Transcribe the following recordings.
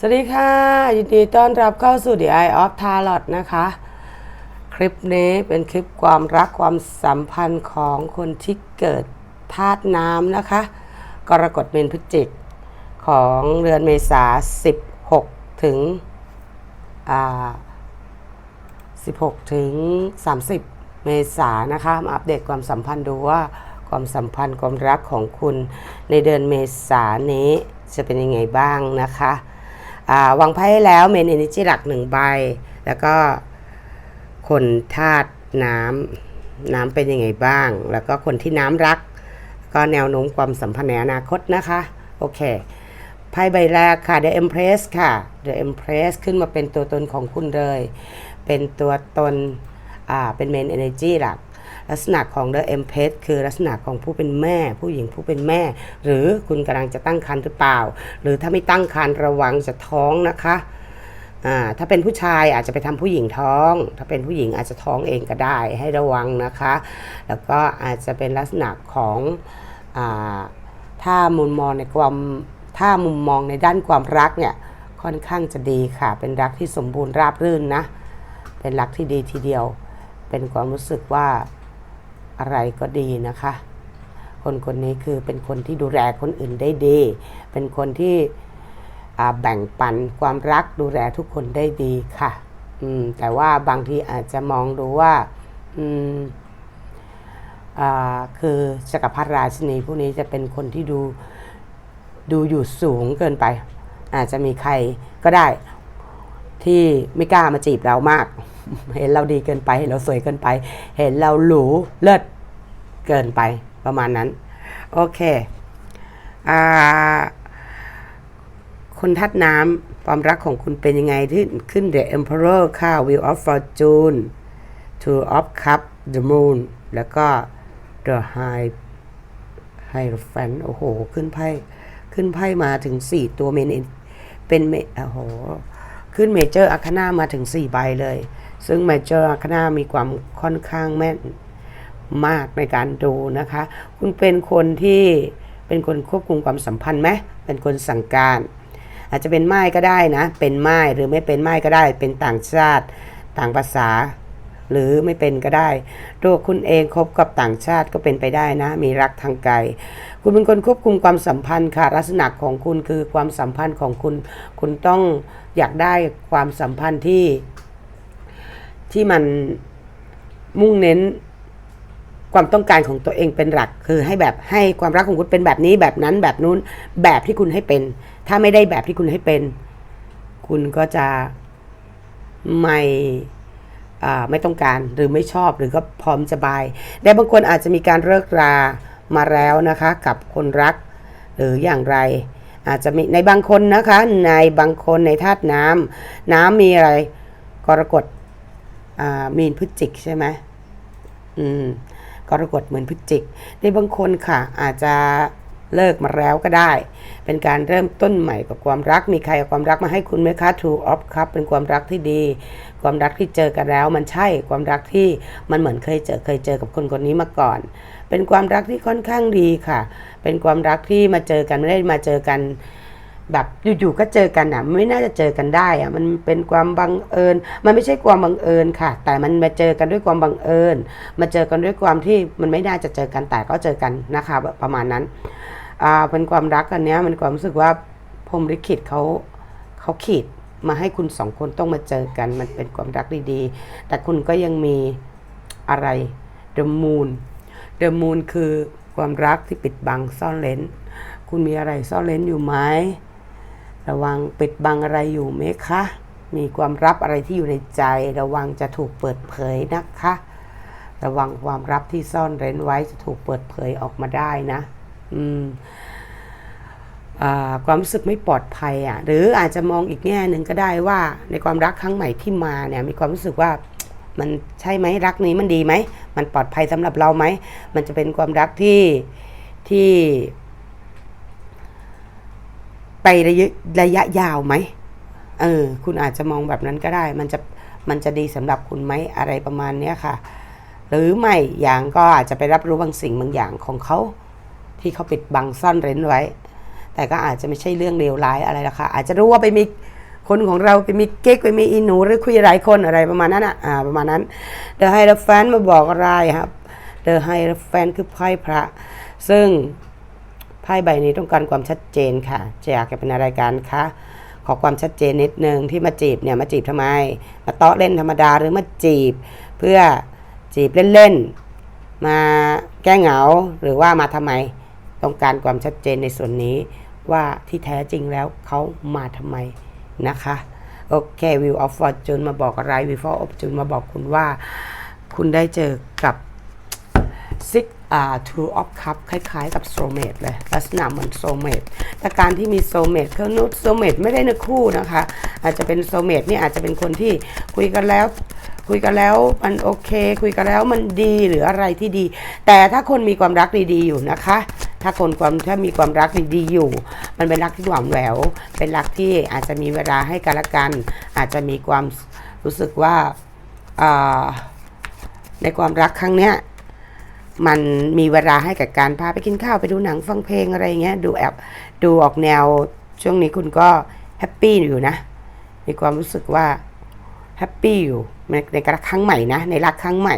สวัสดีค่ะ ยินดีต้อนรับเข้าสู่ The Eye of Tarot นะคะ คลิปนี้เป็นคลิปความรักความสัมพันธ์ของคนที่เกิดธาตุน้ำนะคะ กรกฎเมนพฤศจิกของเดือนเมษา 16 ถึง อ่า 16 ถึง 30 เมษานะคะ มาอัปเดตความสัมพันธ์ดูว่าความสัมพันธ์ความรักของคุณในเดือนเมษานี้จะเป็นยังไงบ้างนะคะ วางไพ่แล้วเมนเอเนจีหลักหนึ่งใบ แล้วก็คนธาตุน้ำน้ำเป็นยังไงบ้าง แล้วก็คนที่น้ำรัก ก็แนวโน้มความสัมพันธ์ในอนาคตนะคะ โอเคไพ่ใบแรกค่ะ The Empress ค่ะ The Empress ขึ้นมาเป็นตัวตนของคุณเลย เป็นตัวตน อ่า เป็น Main Energy หลัก ลักษณะของ The Empress คือลักษณะของผู้เป็นแม่ ผู้หญิงผู้เป็นแม่ หรือคุณกำลังจะตั้งครรภ์หรือเปล่า หรือถ้าไม่ตั้งครรภ์ระวังจะท้องนะคะถ้าเป็นผู้ชายอาจจะไปทำผู้หญิงท้อง ถ้าเป็นผู้หญิงอาจจะท้องเองก็ได้ให้ระวังนะคะ แล้วก็อาจจะเป็นลักษณะของอถ้ามุมมองในความถ้ามุมมองในด้านความรักเนี่ยค่อนข้างจะดีค่ะ เป็นรักที่สมบูรณ์ราบรื่นนะ เป็นรักที่ดีทีเดียว เป็นความรู้สึกว่า อะไรก็ดีนะคะ คนคนนี้คือเป็นคนที่ดูแลคนอื่นได้ดี เป็นคนที่แบ่งปันความรักดูแลทุกคนได้ดีค่ะอืมแต่ว่าบางทีอาจจะมองดูว่าอืมอคือจักรพรรดิราชินีพวกนี้จะเป็นคนที่ดูดูอยู่สูงเกินไป อาจจะมีใครก็ได้ที่ไม่กล้ามาจีบเรามาก เห็นเราดีเกินไป เห็นเราสวยเกินไป เห็นเราหรูเลิศเกินไปประมาณนั้น โอเคอ่าคนทัดน้ำความรักของคุณเป็นยังไงที่ขึ้น The Emperor ค่ะ Wheel of Fortune Two of Cup The Moon แล้วก็ The High Hierophant โอ้โห ขึ้นไพ่ขึ้นไพ่มาถึง 4 ตัวเมนเป็นเมโอ้โห ขึ้นเมเจอร์อาคานามาถึง 4 ใบเลย ซึ่งเมเจอร์อาคนามีความค่อนข้างแม่นมากในการดูนะคะ คุณเป็นคนที่เป็นคนควบคุมความสัมพันธ์ไหมเป็นคนสั่งการ อาจจะเป็นไม้ก็ได้นะ เป็นไม้หรือไม่เป็นไม้ก็ได้ เป็นต่างชาติ ต่างภาษา หรือไม่เป็นก็ได้ตัวคุณเองคบกับต่างชาติก็เป็นไปได้นะ มีรักทางไกล คุณเป็นคนควบคุมความสัมพันธ์ค่ะลักษณะของคุณคือความสัมพันธ์ของคุณ คุณต้องอยากได้ความสัมพันธ์ที่ ที่มันมุ่งเน้นความต้องการของตัวเองเป็นหลัก คือให้แบบให้ความรักของคุณเป็นแบบนี้แบบนั้นแบบนู้นแบบที่คุณให้เป็น ถ้าไม่ได้แบบที่คุณให้เป็น คุณก็จะไม่ไม่ต้องการหรือไม่ชอบหรือก็พร้อมจะบายแต่บางคนอาจจะมีการเลิกรามาแล้วนะคะ กับคนรัก หรืออย่างไร อาจจะมีในบางคนนะคะ ในบางคนในธาตุน้ำน้ำมีอะไรกรกฎ มีนพฤศจิกใช่ไหมอืมกรกฎเหมือนพฤศจิกในบางคนค่ะ อาจจะเลิกมาแล้วก็ได้ เป็นการเริ่มต้นใหม่กับความรัก มีใครเอาความรักมาให้คุณไหมคะ True of Cup เป็นความรักที่ดี ความรักที่เจอกันแล้ว มันใช่ ความรักที่มันเหมือนเคยเจอ เคยเจอกับคนคนนี้มาก่อน เป็นความรักที่ค่อนข้างดีค่ะ เป็นความรักที่มาเจอกันไม่ได้มาเจอกัน แบบอยู่ๆก็เจอกันอะไม่น่าจะเจอกันได้อะมันเป็นความบังเอิญ มันไม่ใช่ความบังเอิญค่ะ แต่มันมาเจอกันด้วยความบังเอิญ มาเจอกันด้วยความที่มันไม่น่าจะเจอกันแต่ก็เจอกันนะคะประมาณนั้นอ่าเป็นความรักอันเนี้ยมันความรู้สึกว่าพรมลิขิตเขาเขาขีดมาให้คุณสองคนต้องมาเจอกัน มันเป็นความรักดีๆ แต่คุณก็ยังมีอะไร The Moon The Moon คือความรักที่ปิดบังซ่อนเร้น คุณมีอะไรซ่อนเร้นอยู่ไหม ระวังปิดบังอะไรอยู่ไหมคะ มีความลับอะไรที่อยู่ในใจ ระวังจะถูกเปิดเผยนะคะ ระวังความลับที่ซ่อนเร้นไว้จะถูกเปิดเผยออกมาได้นะ อืมความรู้สึกไม่ปลอดภัยอะ หรืออาจจะมองอีกแง่หนึ่งก็ได้ว่า ในความรักครั้งใหม่ที่มาเนี่ย มีความรู้สึกว่ามันใช่ไหมรักนี้มันดีไหม มันปลอดภัยสำหรับเราไหม มันจะเป็นความรักที่ที่ ไประยะระยะยาวไหมเออ คุณอาจจะมองแบบนั้นก็ได้ มันจะมันจะดีสำหรับคุณไหมอะไรประมาณเนี้ยค่ะ หรือไม่อย่างก็อาจจะไปรับรู้บางสิ่งบางอย่างของเขาที่เขาปิดบังซ่อนเร้นไว้ แต่ก็อาจจะไม่ใช่เรื่องเลวร้ายอะไรละค่ะ อาจจะรู้ว่าไปมีคนของเราไปมีเก๊กไปมีอีหนูหรือคุยหลายคนอะไรประมาณนั้นอะอ่าประมาณนั้น The h i e r o p h a n t มาบอกอะไรครับ The h i e r o p h a n t คือไพ่พระ ซึ่ง ไพ่ใบนี้ต้องการความชัดเจนค่ะจะอยากจะเป็นอะไรกันคะขอความชัดเจนนิดนึงที่มาจีบเนี่ยมาจีบทำไม มาเตาะเล่นธรรมดาหรือมาจีบ เพื่อจีบเล่นๆมาแก้เหงาหรือว่ามาทำไม ต้องการความชัดเจนในส่วนนี้ว่าที่แท้จริงแล้วเขามาทำไมนะคะโอเค View of Fortune มาบอกอะไร View of Fortune มาบอกคุณว่า คุณได้เจอกับ Six อ่า Two of Cup คล้ายๆกับ Soulmate เลย ลักษณะเหมือน Soulmate แต่การที่มี Soulmate คือนุ Soulmate ไม่ได้เนื้อคู่นะคะ อาจจะเป็น Soulmate เนี่ยอาจจะเป็นคนที่คุยกันแล้ว คุยกันแล้วมันโอเค คุยกันแล้วมันดีหรืออะไรที่ดี แต่ถ้าคนมีความรักดีๆอยู่นะคะ ถ้าคนความถ้ามีความรักดีๆอยู่ มันเป็นรักที่หวานแหวว เป็นรักที่อาจจะมีเวลาให้กันและกัน อาจจะมีความรู้สึกว่าในความรักครั้งเนี้ย มันมีเวลาให้กับการพาไปกินข้าวไปดูหนังฟังเพลงอะไรเงี้ยดูแอบดูออกแนว ช่วงนี้คุณก็แฮปปี้อยู่นะ มีความรู้สึกว่าแฮปปี้อยู่ในรักครั้งใหม่นะ ในรักครั้งใหม่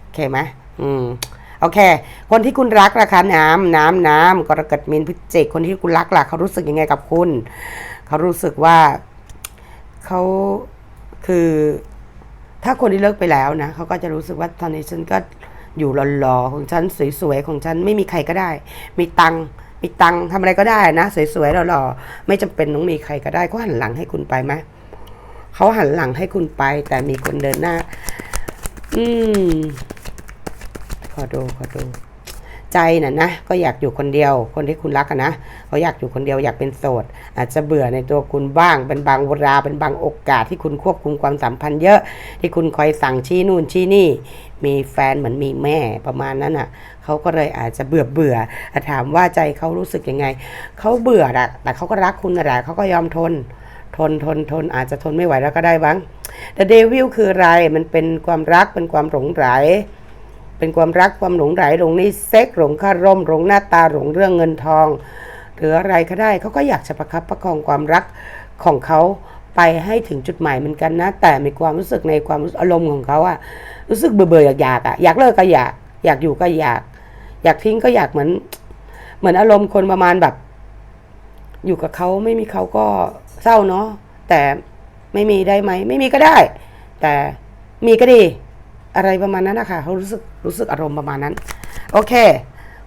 โอเคไหมอืมโอเค คนที่คุณรักราคาน้ำน้ำน้ำกรกฎมีนพฤศจิกคนที่คุณรักล่ะเขารู้สึกยังไงกับคุณ เขารู้สึกว่าเขาคือ ถ้าคนที่เลิกไปแล้วนะเขาก็จะรู้สึกว่าตอนนี้ฉันก็ อยู่หล่อๆของฉันสวยๆของฉันไม่มีใครก็ได้ มีตังมีตังทำอะไรก็ได้นะ สวยๆหล่อๆไม่จำเป็นต้องมีใครก็ได้เขาหันหลังให้คุณไปไหมเขาหันหลังให้คุณไป แต่มีคนเดินหน้า อืมขอดูขอดู ใจน่ะนะก็อยากอยู่คนเดียว คนที่คุณรักนะเขาอยากอยู่คนเดียวอยากเป็นโสด อาจจะเบื่อในตัวคุณบ้าง เป็นบางเวลาเป็นบางโอกาสที่คุณควบคุมความสัมพันธ์เยอะ ที่คุณคอยสั่งชี้นู่นชี้นี่ มีแฟนเหมือนมีแม่ประมาณนั้นอะเขาก็เลยอาจจะเบื่อเบื่อถามว่าใจเขารู้สึกยังไงเขาเบื่ออะแต่เขาก็รักคุณนะแหละเขาก็ยอมทนทนทนทนอาจจะทนไม่ไหวแล้วก็ได้บ้างแต่เดวิลคืออะไรมันเป็นความรักเป็นความหลงไหล เป็นความรักความหลงไหลหลงนิเซ็กหลงคารมหลงหน้าตาหลงเรื่องเงินทอง หรืออะไรก็ได้เขาก็อยากจะประคับประคองความรักของเขาไปให้ถึงจุดหมายเหมือนกันนะ แต่มีความรู้สึกในความอารมณ์ของเขาอะรู้สึกเบื่อเบื่ออยากอยากอะอยากเลิกก็อยาก อยากอยู่ก็อยาก อยากทิ้งก็อยากเหมือน เหมือนอารมณ์คนประมาณแบบ อยู่กับเขาไม่มีเขาก็เศร้าเนาะแต่ไม่มีได้ไหม ไม่มีก็ได้ แต่มีก็ดี อะไรประมาณนั้นนะคะเขารู้สึกรู้สึกอารมณ์ประมาณนั้น โอเค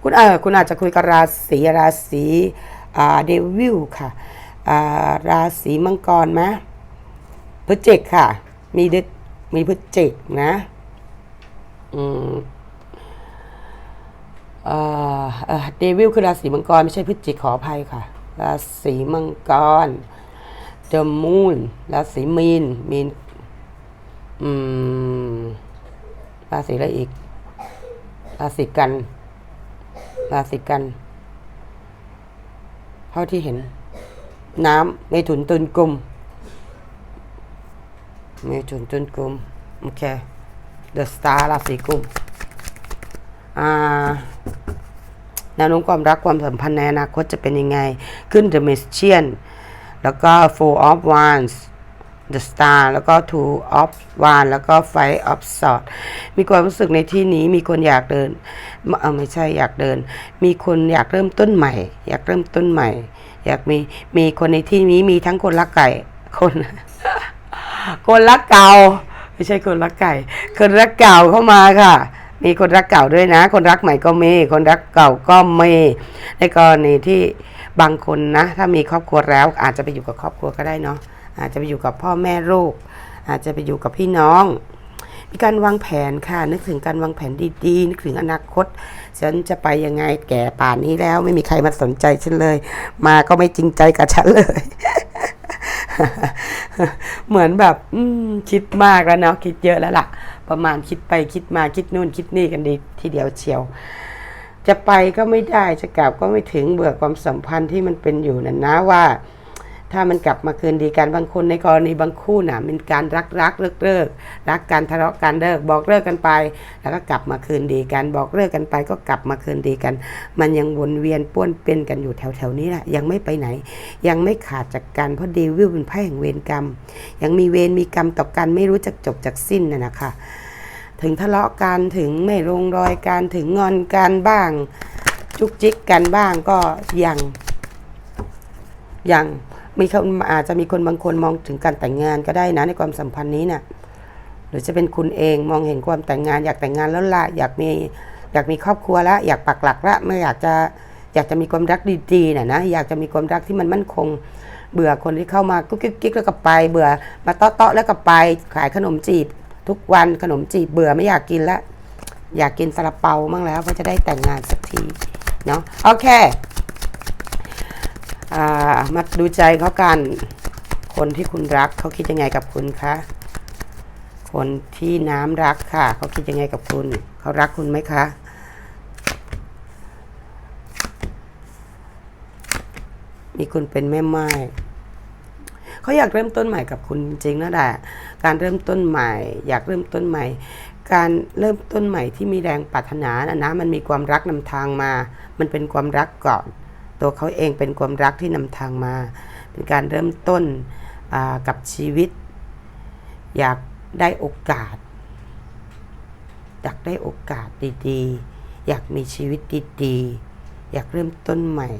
คุณเออคุณอาจจะคุยกับราศีราศีอ่าเดวิลค่ะอ่าราศีมังกรไหมพฤศจิกค่ะ มีเดมีพฤศจิกนะอืมเอ่อเดวิลคือราศีมังกร ไม่ใช่พฤศจิกขออภัยค่ะ ราศีมังกร The Moon ราศีมีนมีนอืม ราศีอะไรอีก ราศีกัน ราศีกัน เท่าที่เห็น น้ำเมถุนตุนกลุ่มเมถุนตุนกลุ่มโอเค The Star ราศีกุมอ่าแนวโน้มความรักความสัมพันธ์ในอนาคตจะเป็นยังไง ขึ้น The Magician แล้วก็ Four of Wands The Star แล้วก็ Two of w a n แล้วก็ Five of Swords มีความรู้สึกในที่นี้มีคนอยากเดินเออไม่ใช่อยากเดิน มีคนอยากเริ่มต้นใหม่ อยากเริ่มต้นใหม่ อยากมีมีคนในที่นี้มีทั้งคนรักไก่คน คนรักเก่า ไม่ใช่คนรักไก่ คนรักเก่าเข้ามาค่ะ มีคนรักเก่าด้วยนะ คนรักใหม่ก็มีคนรักเก่าก็มีในกรณีที่บางคนนะ ถ้ามีครอบครัวแล้วอาจจะไปอยู่กับครอบครัวก็ได้เนาะ อาจจะไปอยู่กับพ่อแม่ลูก อาจจะไปอยู่กับพี่น้อง มีการวางแผนค่ะ นึกถึงการวางแผนดีๆ นึกถึงอนาคต ฉันจะไปยังไงแก่ป่านนี้แล้วไม่มีใครมาสนใจฉันเลย มาก็ไม่จริงใจกับฉันเลย เหมือนแบบ อืคิดมากแล้วเนาะคิดเยอะแล้วล่ะ ประมาณคิดไปคิดมาคิดนู่นคิดนี่กันดีทีเดียวเชียวจะไปก็ไม่ได้จะกลับก็ไม่ถึงเบื่อความสัมพันธ์ที่มันเป็นอยู่นั่นนะว่า ถ้ามันกลับมาคืนดีกันบางคนในกรณีบางคู่น่ะเป็นการรักรักเลิกเลิกรักกันทะเลาะกันเลิกบอกเลิกกันไป แล้วก็กลับมาคืนดีกัน บอกเลิกกันไปก็กลับมาคืนดีกัน มันยังวนเวียนป้วนเปี้ยนกันอยู่แถวๆนี้แหละยังไม่ไปไหน ยังไม่ขาดจากกันเพราะเดวิลเป็นไพ่แห่งเวรกรรม ยังมีเวรมีกรรมต่อกันไม่รู้จักจบจากสิ้นน่ะนะคะถึงทะเลาะกันถึงไม่ลงรอยกันถึงงอนกันบ้างจุกจิกกันบ้างก็ยังยัง มีคนอาจจะมีคนบางคนมองถึงการแต่งงานก็ได้นะในความสัมพันธ์นี้นะ่ะหรือจะเป็นคุณเองมองเห็นความแต่งงาน อยากแต่งงานแล้วละอยากมีอยากมีครอบครัวล้วอยากปักหลักล้วไม่อยากจะอยากจะมีความรักดีๆนะนะอยากจะมีความรักที่มันมั่นคง เบื่อคนที่เข้ามากุ๊กกิ๊กแล้วก็ไป เบื่อมาเตาะเตาะแล้วก็ไปขายขนมจีบ ทุกวันขนมจีบเบื่อไม่อยากกินล้วอยากกินซาลาเปามั่งแล้วก็จะได้แต่งงานสักทีเนาะโอเค มาดูใจเขากัน คนที่คุณรักเขาคิดยังไงกับคุณคะ คนที่น้ำรักค่ะเขาคิดยังไงกับคุณ เขารักคุณไหมคะมีคุณเป็นแม่ไม้เขาอยากเริ่มต้นใหม่กับคุณจริงๆนั่นแหละการเริ่มต้นใหม่ อยากเริ่มต้นใหม่ การเริ่มต้นใหม่ที่มีแรงปรารถนานะนะมันมีความรักนำทางมา มันเป็นความรักก่อน ตัวเขาเองเป็นความรักที่นำทางมา เป็นการเริ่มต้นกับชีวิต อยากได้โอกาส อยากได้โอกาสดีๆ อยากมีชีวิตดีๆ อยากเริ่มต้นใหม่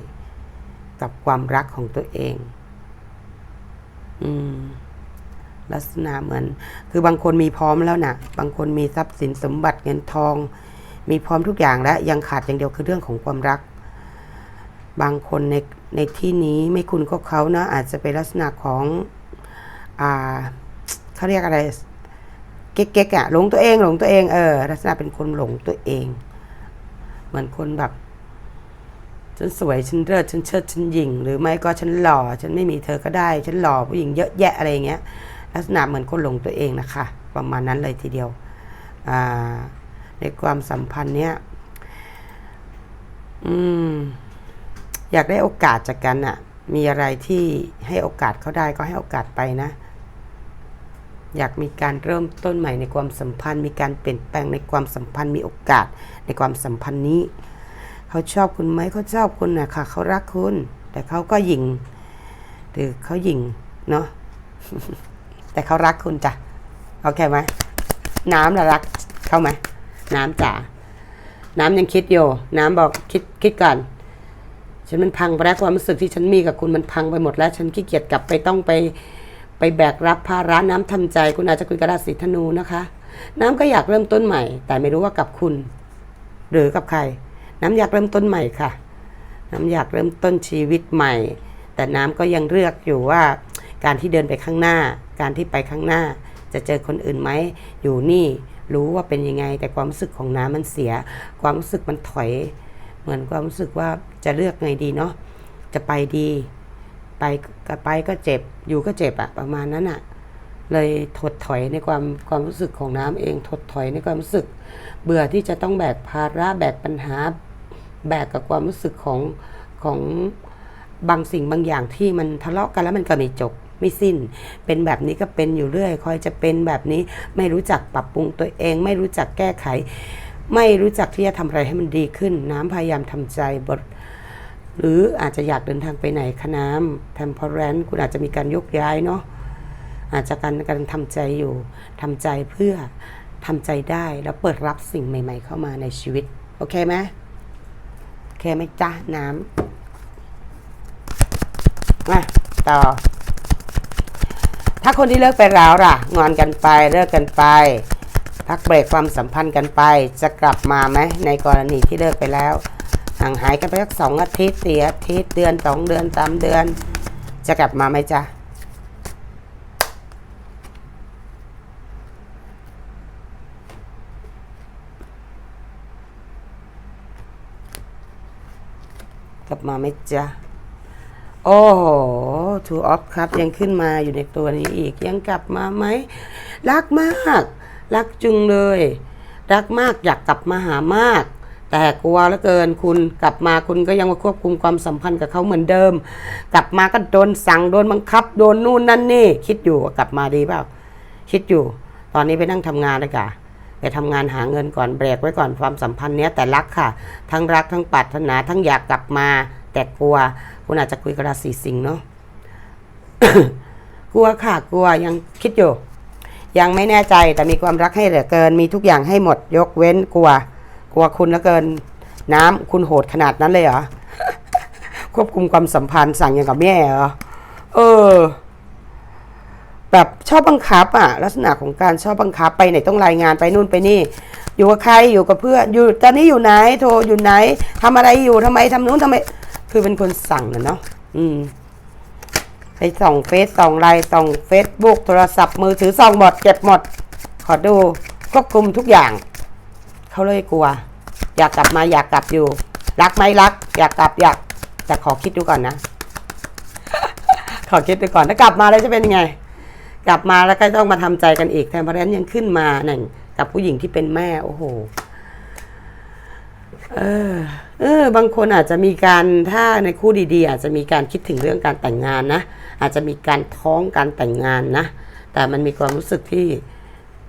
กับความรักของตัวเอง อืมลักษณะเหมือน คือบางคนมีพร้อมแล้วนะบางคนมีทรัพย์สินสมบัติเงินทอง มีพร้อมทุกอย่างแล้วยังขาดอย่างเดียวคือเรื่องของความรัก บางคนในในที่นี้ไม่คุณก็เขานะอาจจะเป็นลักษณะของอ่าเขาเรียกอะไร เก๊กๆอะหลงตัวเองหลงตัวเองเออลักษณะเป็นคนหลงตัวเอง เหมือนคนแบบฉันสวยฉันเลิศฉันเชิดฉันหยิ่งหรือไม่ก็ฉันหล่อ ฉันไม่มีเธอก็ได้ ฉันหล่อผู้หญิงเยอะแยะอะไรเงี้ย ลักษณะเหมือนคนหลงตัวเองนะคะ ประมาณนั้นเลยทีเดียวในความสัมพันธ์เนี้ยอืม อยากได้โอกาสจากกันอะมีอะไรที่ให้โอกาสเขาได้ก็ให้โอกาสไปนะ อยากมีการเริ่มต้นใหม่ในความสัมพันธ์ มีการเปลี่ยนแปลงในความสัมพันธ์มีโอกาสในความสัมพันธ์นี้ เขาชอบคุณไหมเขาชอบคุณนะค่ะ เขารักคุณ แต่เขาก็หยิงหรือเขาหยิงเนาะแต่เขารักคุณจ้ะโอเคไหมน้ำละรักเข้าไหมน้ำจ๋าน้ำยังคิดอยู่ น้ำบอกคิดคิดก่อน ฉันมันพังไปแล้วความรู้สึกที่ฉันมีกับคุณมันพังไปหมดแล้ว ฉันขี้เกียจกลับไปต้องไปไปแบกรับภาระน้ำทำใจ คุณอาจจะคุยกับราศีธนูนะคะ น้ำก็อยากเริ่มต้นใหม่ แต่ไม่รู้ว่ากับคุณ หรือกับใคร น้ำอยากเริ่มต้นใหม่ค่ะ น้ำอยากเริ่มต้นชีวิตใหม่ แต่น้ำก็ยังเลือกอยู่ว่า การที่เดินไปข้างหน้า การที่ไปข้างหน้า จะเจอคนอื่นไหมอยู่นี่รู้ว่าเป็นยังไง แต่ความรู้สึกของน้ำมันเสีย ความรู้สึกมันถอย เหมือนความรู้สึกว่าจะเลือกไงดีเนาะจะไปดี ไปก็ไปก็เจ็บอยู่ก็เจ็บอะประมาณนั้นอะเลยถดถอยในความความรู้สึกของน้ำเองถดถอยในความรู้สึก เบื่อที่จะต้องแบกภาระแบกปัญหา แบกกับความรู้สึกของของบางสิ่งบางอย่างที่มันทะเลาะกันแล้วมันก็ไม่จบไม่สิ้น เป็นแบบนี้ก็เป็นอยู่เรื่อย คอยจะเป็นแบบนี้ไม่รู้จักปรับปรุงตัวเอง ไม่รู้จักแก้ไข ไม่รู้จักที่จะทำอะไรให้มันดีขึ้น น้ำพยายามทำใจบทหรืออาจจะอยากเดินทางไปไหนคะน้ำ temperance คุณอาจจะมีการยกย้ายเนาะอาจจะการการทำใจอยู่ทำใจเพื่อทำใจได้แล้วเปิดรับสิ่งใหม่ ๆ เข้ามาในชีวิต โอเคไหมโอเคไหมจ้าน้ำมาต่อ ถ้าคนที่เลิกไปแล้วล่ะ งอนกันไปเลิกกันไป พักเบรกความสัมพันธ์กันไป จะกลับมาไหมในกรณีที่เลิกไปแล้ว ห่างหายกันไปสักสองอาทิตย์สี่อาทิตย์เดือนสองเดือนสามเดือน จะกลับมาไหมจ๊ะกลับมาไหมจ๊ะ โอ้โหทูออฟครับยังขึ้นมาอยู่ในตัวนี้อีกยังกลับมาไหม รักมาก รักจุงเลย รักมากอยากกลับมาหามาก แต่กลัวเหลือเกินคุณกลับมาคุณก็ยังมาควบคุมความสัมพันธ์กับเขาเหมือนเดิม กลับมาก็โดนสั่งโดนบังคับ โดนนู่นนั่นนี่ คิดอยู่ว่ากลับมาดีเปล่าคิดอยู่ ตอนนี้ไปนั่งทำงานเลยค่ะไปทำงานหาเงินก่อนเบรกไว้ก่อนความสัมพันธ์เนี้ยแต่รักค่ะ ทั้งรักทั้งปรารถนาทั้งอยากกลับมา แต่กลัว คุณอาจจะคุยกับราศีสิงห์เนาะกลัวค่ะกลัวยังคิดอยู่ ยังไม่แน่ใจแต่มีความรักให้เหลือเกิน มีทุกอย่างให้หมดยกเว้นกลัว กลัวคุณเหลือเกิน น้ำคุณโหดขนาดนั้นเลยเหรอควบคุมความสัมพันธ์สั่งอย่างกับแม่เหรอเออ แบบชอบบังคับอะลักษณะของการชอบบังคับไปไหนต้องรายงานไปนู่นไปนี่ อยู่กับใครอยู่กับเพื่อนอยู่ตอนนี้อยู่ไหนโทรอยู่ไหนทำอะไรอยู่ทำไมทำนู้นทำไม คือเป็นคนสั่งนะเนาะอืม ไปส่องเฟซส่องไลน์ส่องเฟซบุ๊กโทรศัพท์มือถือส่องหมดเก็บหมด ขอดูควบคุมทุกอย่าง เขาเลยกลัว อยากกลับมาอยากกลับอยู่ รักไหมรัก อยากกลับอยากแต่ขอคิดดูก่อนนะ ขอคิดดูก่อนถ้ากลับมาแล้วจะเป็นยังไง กลับมาแล้วก็ต้องมาทำใจกันอีกแทนเพราะนั้นยังขึ้นมาหนึ่งกับผู้หญิงที่เป็นแม่ โอ้โหเออเออบางคนอาจจะมีการถ้าในคู่ดีๆ อาจจะมีการคิดถึงเรื่องการแต่งงานนะ อาจจะมีการท้องการแต่งงานนะ แต่มันมีความรู้สึกที่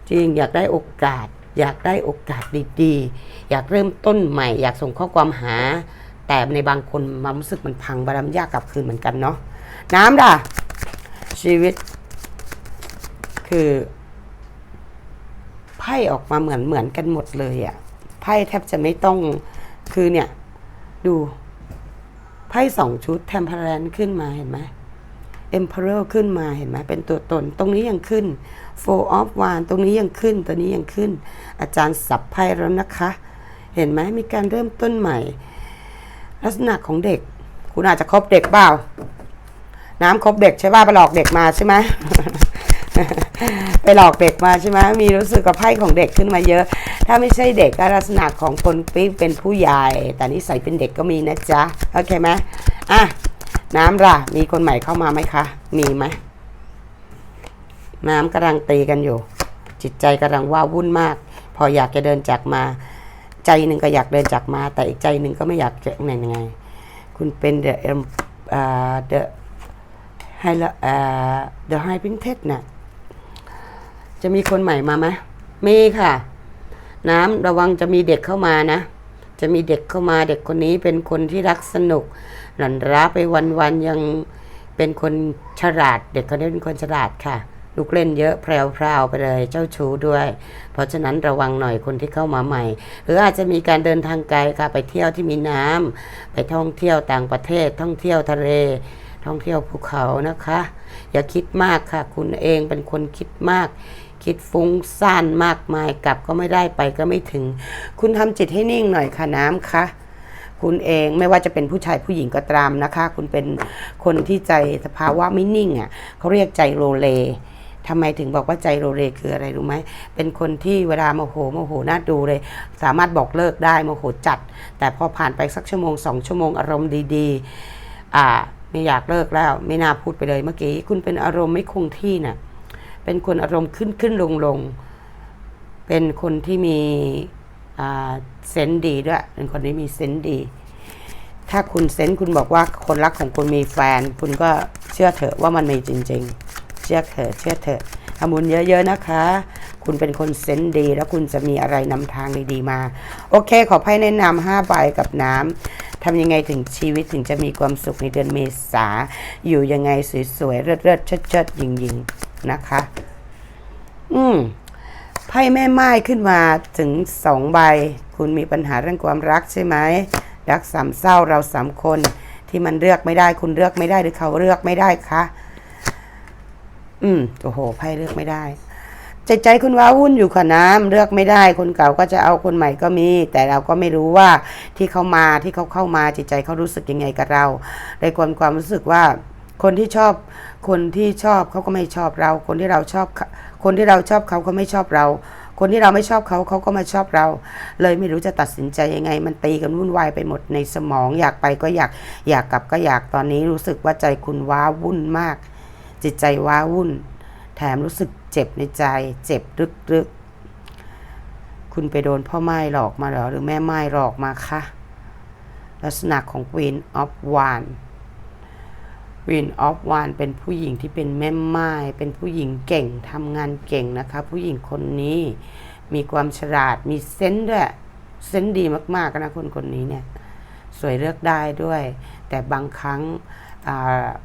จริงอยากได้โอกาส อยากได้โอกาสดีๆ อยากเริ่มต้นใหม่ อยากส่งข้อความหา แต่ในบางคนมันรู้สึกมันพังบารมยากกลับคืนเหมือนกันเนาะน้ำด่ะชีวิต คือไพ่ออกมาเหมือนเหมือนกันหมดเลยอะ่ะไพ่แทบจะไม่ต้องคือเนี่ย ดูไพ่สองชุด Temperance ขึ้นมาเห็นไหม Emperor ขึ้นมาเห็นไหมเป็นตัวตน ตรงนี้ยังขึ้น Four of Wands ตรงนี้ยังขึ้น ตัวนี้ยังขึ้น อาจารย์สับไพ่แล้วนะคะ เห็นไหมมีการเริ่มต้นใหม่ ลักษณะของเด็ก คุณอาจจะคบเด็กเปล่า น้ำคบเด็กใช่ป่ะไปหลอกเด็กมาใช่ไหมไปหลอกเด็กมาใช่ไหมมีรู้สึกกับไพ่ของเด็กขึ้นมาเยอะ ถ้าไม่ใช่เด็กก็ลักษณะของคนปิ๊เป็นผู้ใหญ่ แต่นิสัยเป็นเด็กก็มีนะจ๊ะ โอเคไหมอะ น้ำล่ะ มีคนใหม่เข้ามาไหมคะ มีไหมน้ำกำลังตีกันอยู่ จิตใจกำลังว่าวุ่นมาก พออยากจะเดินจากมา ใจหนึ่งก็อยากเดินจากมา แต่อีกใจหนึ่งก็ไม่อยากจะไงยังไง คุณเป็นเดอะเอ่อเดอะไฮละเอ่อเดอะไฮพิงเทสน่ะจะมีคนใหม่มาไหมมีค่ะ น้ำระวังจะมีเด็กเข้ามานะ จะมีเด็กเข้ามาเด็กคนนี้เป็นคนที่รักสนุก หลันร้าไปวันๆยังเป็นคนฉลาด เด็กคนนี้เป็นคนฉลาดค่ะ ลูกเล่นเยอะแพรวๆไปเลยเจ้าชู้ด้วย เพราะฉะนั้นระวังหน่อยคนที่เข้ามาใหม่ หรืออาจจะมีการเดินทางไกลค่ะ ไปเที่ยวที่มีน้ำไปท่องเที่ยวต่างประเทศ ท่องเที่ยวทะเล ท่องเที่ยวภูเขานะคะ อย่าคิดมากค่ะ คุณเองเป็นคนคิดมาก คิดฟุ้งซ่านมากมายกลับก็ไม่ได้ไปก็ไม่ถึง คุณทำจิตให้นิ่งหน่อยค่ะน้ำคะคุณเองไม่ว่าจะเป็นผู้ชายผู้หญิงก็ตามนะคะ คุณเป็นคนที่ใจสภาวะไม่นิ่งอะเขาเรียกใจโลเลทำไมถึงบอกว่าใจโลเลคืออะไรรู้ไหม เป็นคนที่เวลาโมโหโมโหน่าดูเลย สามารถบอกเลิกได้โมโหจัด แต่พอผ่านไปสักชั่วโมงสองชั่วโมงอารมณ์ดีๆ อ่า ไม่อยากเลิกแล้ว ไม่น่าพูดไปเลยเมื่อกี้ คุณเป็นอารมณ์ไม่คงที่น่ะ เป็นคนอารมณ์ขึ้นขึ้นลงลง เป็นคนที่มีเซนดีด้วย เป็นคนที่มีเซนดี ถ้าคุณเซนคุณบอกว่าคนรักของคุณมีแฟน คุณก็เชื่อเถอะว่ามันมีจริง ๆ เชื่อเถอะเชื่อเถอะทำบุญเยอะๆนะคะ คุณเป็นคนเซนดี แล้วคุณจะมีอะไรนำทางดีๆมา โอเค ขอไพ่แนะนำห้าใบกับน้ำทำยังไงถึงชีวิตถึงจะมีความสุขในเดือนเมษา อยู่ยังไงสวยๆเลิศๆเชิดๆยิงๆ นะคะ อืมไพ่แม่ไม้ขึ้นมาถึงสองใบ คุณมีปัญหาเรื่องความรักใช่ไหมรักสามเศร้าเราสามคน ที่มันเลือกไม่ได้คุณเลือกไม่ได้หรือเขาเลือกไม่ได้คะอืมโอ้โหไพ่เลือกไม่ได้ใจใจคุณว้าวุ่นอยู่ค่ะน้ำเลือกไม่ได้ คนเก่าก็จะเอาคนใหม่ก็มี แต่เราก็ไม่รู้ว่าที่เขามาที่เขาเข้ามาจิตใจเขารู้สึกยังไงกับเราในความความรู้สึกว่า คนที่ชอบ คนที่ชอบเขาก็ไม่ชอบเรา คนที่เราชอบ คนที่เราชอบเขาเขาไม่ชอบเรา คนที่เราไม่ชอบเขาเขาก็มาชอบเรา เลยไม่รู้จะตัดสินใจยังไง มันตีกันวุ่นวายไปหมดในสมอง อยากไปก็อยาก อยากกลับก็อยาก ตอนนี้รู้สึกว่าใจคุณว้าวุ่นมาก จิตใจว้าวุ่น แถมรู้สึกเจ็บในใจ เจ็บลึกๆ คุณไปโดนพ่อไม้หลอกมาหรอ หรือแม่ไม้หลอกมาคะ ลักษณะของ Queen of Wands Queen of w a n d เป็นผู้หญิงที่เป็นแม่ไม้เป็นผู้หญิงเก่งทำงานเก่งนะคะ ผู้หญิงคนนี้มีความฉลาดมีเซนส์ด้วยเซนส์ดีมากๆนะคนคนนี้เนี่ยสวยเลือกได้ด้วย แต่บางครั้ง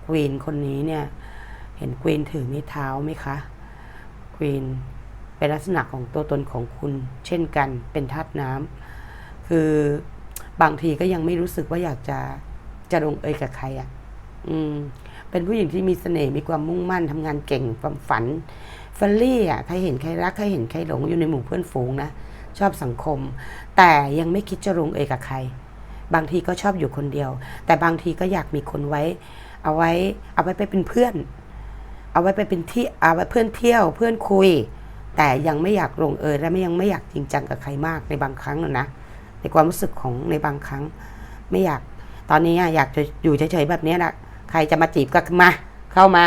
ควีนคนนี้เนี่ย เห็นควีนถือไม้เท้าไหมคะควีนเป็นลักษณะของตัวตนของคุณเช่นกันเป็นธาตุน้ำคือบางทีก็ยังไม่รู้สึกว่าอยากจะจะลงเอยกับใครอะ่ะ อืม เป็นผู้หญิงที่มีเสน่ห์มีความมุ่งมั่นทำงานเก่งความฝันเฟลลี่อะใครเห็นใครรักใครเห็นใครหลงอยู่ในหมู่เพื่อนฝูงนะชอบสังคม แต่ยังไม่คิดจะลงเอยกับใคร บางทีก็ชอบอยู่คนเดียว แต่บางทีก็อยากมีคนไว้ เอาไว้ เอาไว้ไปเป็นเพื่อน เอาไว้ไปเป็นที่เอาไว้เพื่อนเที่ยวเพื่อนคุย แต่ยังไม่อยากลงเอยและไม่ยังไม่อยากจริงจังกับใครมากในบางครั้งนะนะในความรู้สึกของในบางครั้ง ไม่อยากตอนนี้อะอยากจะอยู่เฉยๆแบบนี้แหละ ใครจะมาจีบก็มา เข้ามา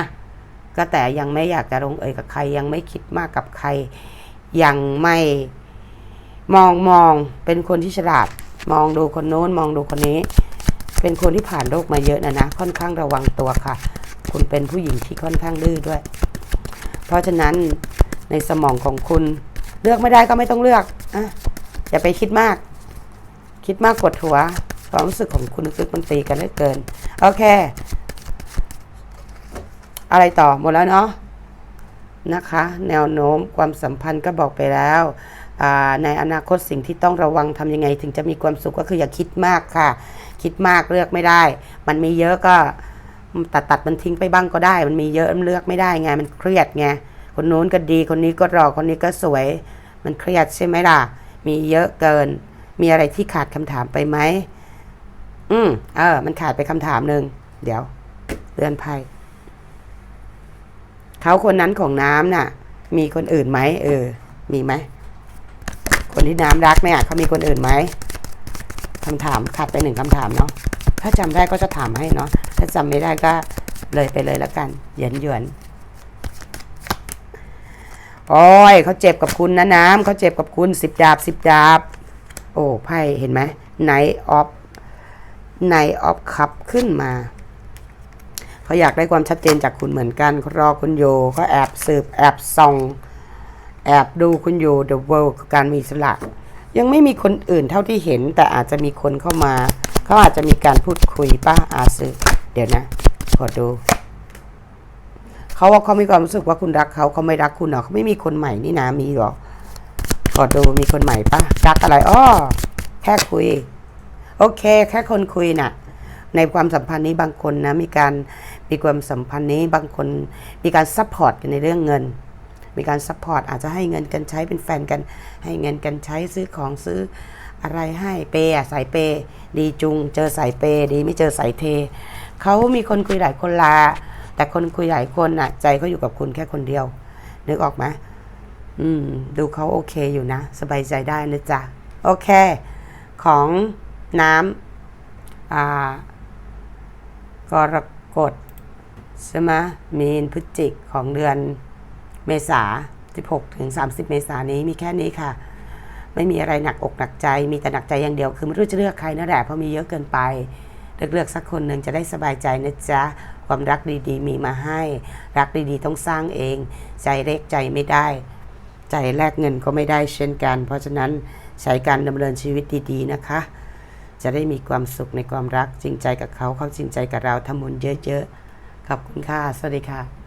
ก็แต่ยังไม่อยากจะลงเอยกับใคร ยังไม่คิดมากกับใคร ยังไม่มองมองเป็นคนที่ฉลาด มองดูคนโน้น มองดูคนนี้ เป็นคนที่ผ่านโลกมาเยอะนะนะ ค่อนข้างระวังตัวค่ะ คุณเป็นผู้หญิงที่ค่อนข้างดื้อด้วย เพราะฉะนั้นในสมองของคุณเลือกไม่ได้ก็ไม่ต้องเลือกอะอย่าไปคิดมาก คิดมากกดหัวความรู้สึกของคุณลึกๆมันตีกันเหลือเกิน โอเค อะไรต่อหมดแล้วเนาะนะคะ แนวโน้มความสัมพันธ์ก็บอกไปแล้วในอนาคตสิ่งที่ต้องระวังทำยังไง ถึงจะมีความสุขก็คืออย่าคิดมากค่ะ คิดมากเลือกไม่ได้ มันมีเยอะก็ตัดตัดมันทิ้งไปบ้างก็ได้ มันมีเยอะมันเลือกไม่ได้ไงมันเครียดไงคนนู้นก็ดีคนนี้ก็รอคนนี้ก็สวย มันเครียดใช่ไหมล่ะ มีเยอะเกิน มีอะไรที่ขาดคำถามไปไหมอืมเออ มันขาดไปคำถามหนึ่งเดี๋ยวเตือนภัย เขาคนนั้นของน้ำน่ะ มีคนอื่นไหมเออ มีไหมคนที่น้ำรักเนี่ยเขามีคนอื่นไหมคำถามขาดไปหนึ่งคำถามเนาะถ้าจำได้ก็จะถามให้เนาะถ้าจำไม่ได้ก็เลยไปเลยแล้วกันเหยินหยวนโอ้ยเขาเจ็บกับคุณนะน้ำเขาเจ็บกับคุณสิบดาบสิบดาบ โอ้ไพ่เห็นไหมไนออฟไนออฟขับขึ้นมา เขาอยากได้ความชัดเจนจากคุณเหมือนกันรอคุณโยเขาแอบสืบแอบส่องแอบดูคุณโย The World การมีสละยังไม่มีคนอื่นเท่าที่เห็น แต่อาจจะมีคนเข้ามา เขาอาจจะมีการพูดคุยป้าอาซึเดี๋ยวนะขอดูเขาว่าเขามีความรู้สึกว่าคุณรักเขาเขาไม่รักคุณหรอเขาไม่มีคนใหม่นี่นะมีหรอขอดูมีคนใหม่ปะรักอะไรอ้อแค่คุย โอเค แค่คนคุยน่ะ ในความสัมพันธ์นี้บางคนนะมีการ มีความสัมพันธ์นี้บางคนมีการซัพพอร์ตกันในเรื่องเงิน มีการซัพพอร์ตอาจจะให้เงินกันใช้เป็นแฟนกัน ให้เงินกันใช้ซื้อของซื้ออะไรให้เปย์สายเปย์ดีจุง เจอสายเปย์ดีไม่เจอสายเทเขามีคนคุยหลายคนลา แต่คนคุยหลายคนน่ะ ใจเขาอยู่กับคุณแค่คนเดียว นึกออกไหมอืม ดูเขาโอเคอยู่นะ สบายใจได้นะจ๊ะ โอเค ของน้ำอ่ากรกฎ ใช่ไหมมีนพฤศจิกของเดือนเมษา 16 ถึง 30 เมษายนนี้มีแค่นี้ค่ะ ไม่มีอะไรหนักอกหนักใจ มีแต่หนักใจอย่างเดียว คือไม่รู้จะเลือกใครนั่นแหละเพราะมีเยอะเกินไป เลือกเลือกสักคนหนึ่งจะได้สบายใจนะจ๊ะ ความรักดีๆ มีมาให้ รักดีๆ ต้องสร้างเอง ใจเล็กใจไม่ได้ ใจแลกเงินก็ไม่ได้เช่นกัน เพราะฉะนั้นใช้การดำเนินชีวิตดีๆนะคะ จะได้มีความสุขในความรักจริงใจกับเขาเขาจริงใจกับเราทำบุญเยอะๆ ขอบคุณค่ะ สวัสดีค่ะ